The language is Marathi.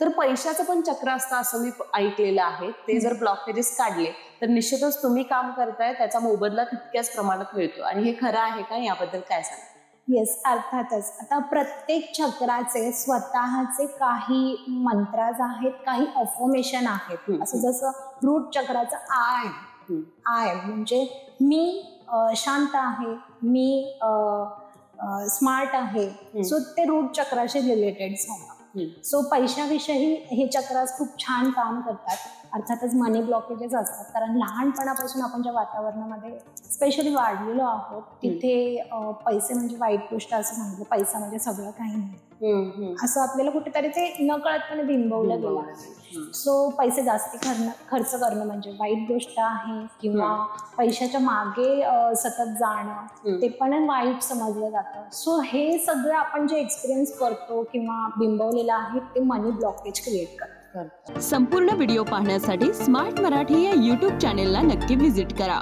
तर पैशाचं पण चक्र असतं असं मी ऐकलेलं आहे. ते जर ब्लॉकेजेस काढले तर निश्चितच तुम्ही काम करताय त्याचा मोबदला तितक्याच प्रमाणात मिळतो. आणि हे खरं आहे का? याबद्दल काय सांग येस अर्थातच. आता प्रत्येक चक्राचे स्वतःचे काही मंत्राज आहेत काही अफर्मेशन आहेत. असं जसं रूट चक्राचं आय. आय म्हणजे मी शांत आहे मी स्मार्ट आहे. सो ते रूट चक्राशी रिलेटेड झालं. सो पैशाविषयी हे चक्रास खूप छान काम करतात. अर्थातच मनी ब्लॉकेजेस असतात. कारण लहानपणापासून आपण ज्या वातावरणामध्ये स्पेशली वाढलेलो आहोत तिथे पैसे म्हणजे वाईट गोष्ट असं सांगितलं. पैसा म्हणजे सगळं काही नाही. असं आपल्याला कुठेतरी ते नकळतपणे बिंबवलं गेलं. सो पैसे जास्ती खर्च खर्च करणं म्हणजे वाईट गोष्ट आहे किंवा पैशाच्या मागे सतत जाणं. ते पण वाईट समजलं जातं. सो हे सगळं आपण जे एक्सपिरियन्स करतो किंवा बिंबवलेलं आहे ते मनी ब्लॉकेज क्रिएट करतं. संपूर्ण व्हिडिओ पाहण्यासाठी स्मार्ट मराठी या यूट्यूब चॅनेलला नक्की व्हिजिट करा.